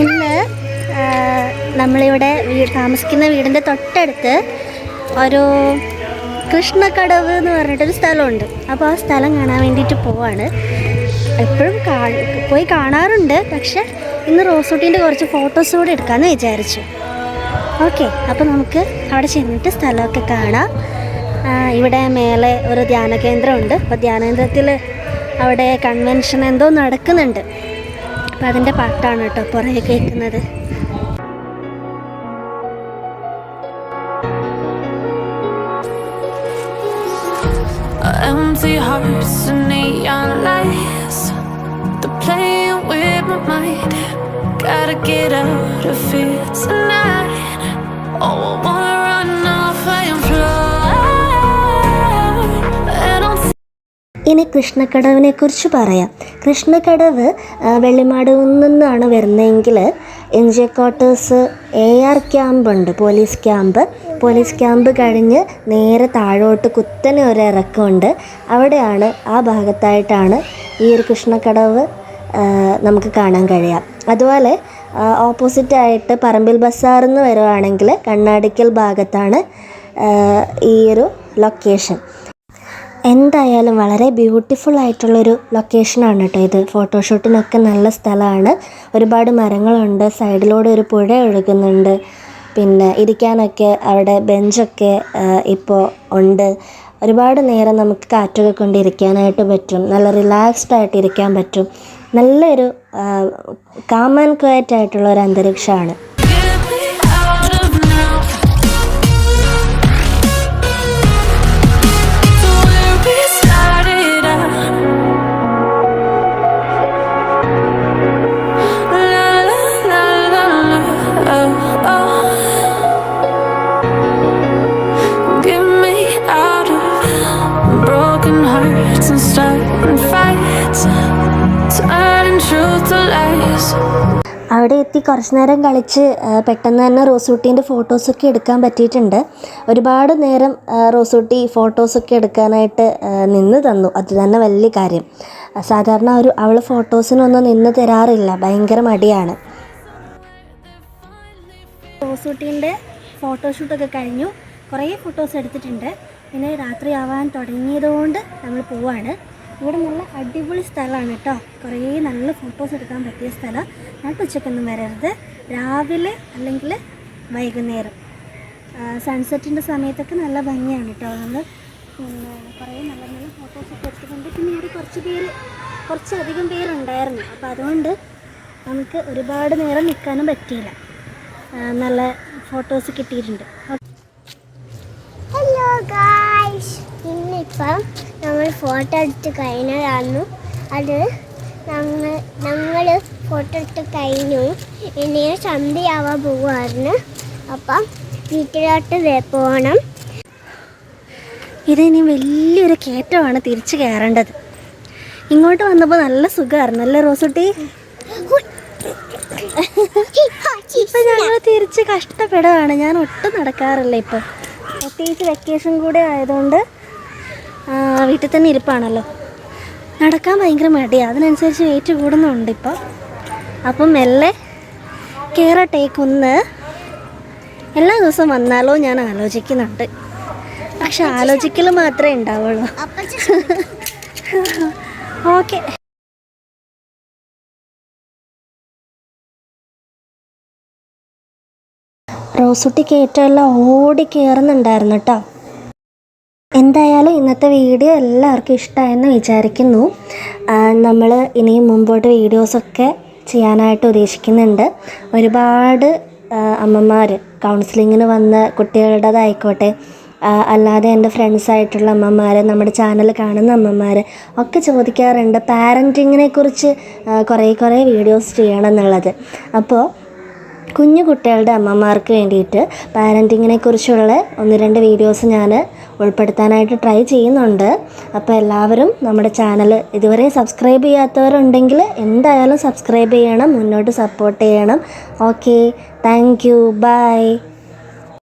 ഇന്ന് നമ്മളിവിടെ താമസിക്കുന്ന വീടിന്റെ തൊട്ടടുത്ത് ഒരു കൃഷ്ണക്കടവ് എന്ന് പറഞ്ഞിട്ടൊരു സ്ഥലമുണ്ട്. അപ്പോൾ ആ സ്ഥലം കാണാൻ വേണ്ടിയിട്ട് പോവാണ്. എപ്പോഴും പോയി കാണാറുണ്ട്. പക്ഷെ ഇന്ന് റോസൂട്ടിന്റെ കുറച്ച് ഫോട്ടോസ് കൂടെ എടുക്കാമെന്ന് വിചാരിച്ചു. ഓക്കെ അപ്പോൾ നമുക്ക് അവിടെ ചെന്നിട്ട് സ്ഥലമൊക്കെ കാണാം. ഇവിടെ മേലെ ഒരു ധ്യാന കേന്ദ്രമുണ്ട് അപ്പോൾ ധ്യാനകേന്ദ്രത്തിൽ അവിടെ കൺവെൻഷൻ എന്തോ നടക്കുന്നുണ്ട്. അപ്പം അതിന്റെ പാട്ടാണ് കേട്ടോ പുറകെ കേൾക്കുന്നത് Empty hearts and neon lights. They're playing with my mind. Gotta get out of here tonight. Oh, I wanna ഇനി കൃഷ്ണക്കടവിനെ കുറിച്ച് പറയാം. കൃഷ്ണക്കടവ് വെള്ളിമാട് നിന്നാണ് വരുന്നതെങ്കിൽ N J quarters A R camp ഉണ്ട് പോലീസ് ക്യാമ്പ്. പോലീസ് ക്യാമ്പ് കഴിഞ്ഞ് നേരെ താഴോട്ട് കുത്തനെ ഒരു ഇറക്കമുണ്ട്. അവിടെയാണ് ആ ഭാഗത്തായിട്ടാണ് ഈ ഒരു കൃഷ്ണക്കടവ് നമുക്ക് കാണാൻ കഴിയാം അതുപോലെ ഓപ്പോസിറ്റായിട്ട് പറമ്പിൽ ബസാറിൽ വരുവാണെങ്കിൽ കണ്ണാടിക്കൽ ഭാഗത്താണ് ഈ ഒരു ലൊക്കേഷൻ എന്തായാലും വളരെ ബ്യൂട്ടിഫുൾ ആയിട്ടുള്ളൊരു ലൊക്കേഷനാണ് കേട്ടോ ഇത്. ഫോട്ടോഷൂട്ടിനൊക്കെ നല്ല സ്ഥലമാണ്. ഒരുപാട് മരങ്ങളുണ്ട് സൈഡിലൂടെ ഒരു പുഴ ഒഴുകുന്നുണ്ട് പിന്നെ ഇരിക്കാനൊക്കെ അവിടെ ബെഞ്ചൊക്കെ ഇപ്പോൾ ഉണ്ട്. ഒരുപാട് നേരം നമുക്ക് കാറ്റൊക്കെ കൊണ്ട് ഇരിക്കാനായിട്ട് പറ്റും. നല്ല റിലാക്സ്ഡ് ആയിട്ട് ഇരിക്കാൻ പറ്റും. നല്ലൊരു കാം ആൻഡ് ക്വയറ്റ് ആയിട്ടുള്ള ഒരു അന്തരീക്ഷമാണ്. അവിടെ എത്തി കുറച്ച് നേരം കളിച്ച് പെട്ടെന്ന് തന്നെ റോസൂട്ടീന്റെ ഫോട്ടോസൊക്കെ എടുക്കാൻ പറ്റിയിട്ടുണ്ട്. ഒരുപാട് നേരം റോസൂട്ടി ഫോട്ടോസൊക്കെ എടുക്കാനായിട്ട് നിന്ന് തന്നു. അത് തന്നെ വലിയ കാര്യം. സാധാരണ ഒരു അവൾ ഫോട്ടോസിനൊന്നും നിന്ന് തരാറില്ല. ഭയങ്കര മടിയാണ്. റോസൂട്ടീന്റെ ഫോട്ടോഷൂട്ടൊക്കെ കഴിഞ്ഞു. കുറേ ഫോട്ടോസ് എടുത്തിട്ടുണ്ട്. പിന്നെ രാത്രി ആവാൻ തുടങ്ങിയതുകൊണ്ട് നമ്മൾ പോവാണ്. ഇവിടെ നല്ല അടിപൊളി സ്ഥലമാണ് കേട്ടോ. കുറേ നല്ല ഫോട്ടോസ് എടുക്കാൻ പറ്റിയ സ്ഥലം. ഞങ്ങൾക്ക് ഉച്ചക്കൊന്നും വരരുത്. രാവിലെ അല്ലെങ്കിൽ വൈകുന്നേരം. സൺസെറ്റിന്റെ സമയത്തൊക്കെ നല്ല ഭംഗിയാണ് കേട്ടോ. നമ്മൾ കുറേ നല്ല നല്ല ഫോട്ടോസൊക്കെ എടുത്തിട്ടുണ്ട്. പിന്നെ ഇവിടെ കുറച്ച് പേര് കുറച്ചധികം പേരുണ്ടായിരുന്നു. അപ്പോൾ അതുകൊണ്ട് നമുക്ക് ഒരുപാട് നേരം നിൽക്കാനും പറ്റിയില്ല. നല്ല ഫോട്ടോസ് കിട്ടിയിട്ടുണ്ട്. ഹലോ ഗായ്സ് ഇന്നിപ്പം നമ്മൾ ഫോട്ടോ എടുത്ത് കഴിഞ്ഞതായിരുന്നു അത് ഞങ്ങൾ ഞങ്ങൾ ഫോട്ടോ എടുത്ത് കഴിഞ്ഞു. ഇനി സന്ധ്യയാവാൻ പോവായിരുന്നു. അപ്പം വീട്ടിലോട്ട് പോകണം ഇതിനി വലിയൊരു കയറ്റമാണ് തിരിച്ചു കയറേണ്ടത് ഇങ്ങോട്ട് വന്നപ്പോൾ നല്ല സുഖമായിരുന്നു അല്ലേ റോസുട്ടി? ഇപ്പം ഞങ്ങൾ തിരിച്ച് കഷ്ടപ്പെടുകയാണ് ഞാൻ ഒട്ടും നടക്കാറില്ല ഇപ്പം. പ്രത്യേകിച്ച് വെക്കേഷൻ കൂടെ ആയതുകൊണ്ട് വീട്ടിൽ തന്നെ ഇരിപ്പാണല്ലോ. നടക്കാൻ ഭയങ്കര മടിയാണ് അതിനനുസരിച്ച് വെയിറ്റ് കൂടുന്നുണ്ട് ഇപ്പോൾ അപ്പം മെല്ലെ കയറട്ടെ ഒന്ന് എല്ലാ ദിവസവും വന്നാലോ ഞാൻ ആലോചിക്കുന്നുണ്ട്. പക്ഷെ ആലോചിക്കൽ മാത്രമേ ഉണ്ടാവുള്ളൂ. ഓക്കെ റോസുട്ടിക്ക് ഏറ്റവും എല്ലാം ഓടി കയറുന്നുണ്ടായിരുന്നു കേട്ടോ എന്തായാലും ഇന്നത്തെ വീഡിയോ എല്ലാവർക്കും ഇഷ്ടമായെന്ന് വിചാരിക്കുന്നു. നമ്മൾ ഇനിയും മുമ്പോട്ട് വീഡിയോസൊക്കെ ചെയ്യാനായിട്ട് ഉദ്ദേശിക്കുന്നുണ്ട്. ഒരുപാട് അമ്മമാർ കൗൺസിലിങ്ങിന് വന്ന കുട്ടികളുടേതായിക്കോട്ടെ അല്ലാതെ എന്റെ ഫ്രണ്ട്സായിട്ടുള്ള അമ്മമാർ നമ്മുടെ ചാനൽ കാണുന്ന അമ്മമാർ ഒക്കെ ചോദിക്കാറുണ്ട് പാരന്റിങ്ങിനെ കുറിച്ച് കുറേ കുറേ വീഡിയോസ് ചെയ്യണം എന്നുള്ളത് അപ്പോൾ കുഞ്ഞു കുട്ടികളുടെ അമ്മമാർക്ക് വേണ്ടിയിട്ട് പാരന്റിങ്ങിനെ കുറിച്ചുള്ള ഒന്ന് രണ്ട് വീഡിയോസ് ഞാൻ ഉൾപ്പെടുത്താനായിട്ട് ട്രൈ ചെയ്യുന്നുണ്ട്. അപ്പോൾ എല്ലാവരും നമ്മുടെ ചാനൽ ഇതുവരെ സബ്സ്ക്രൈബ് ചെയ്യാത്തവരുണ്ടെങ്കിൽ എന്തായാലും സബ്സ്ക്രൈബ് ചെയ്യണം മുന്നോട്ട് സപ്പോർട്ട് ചെയ്യണം. Okay thank you by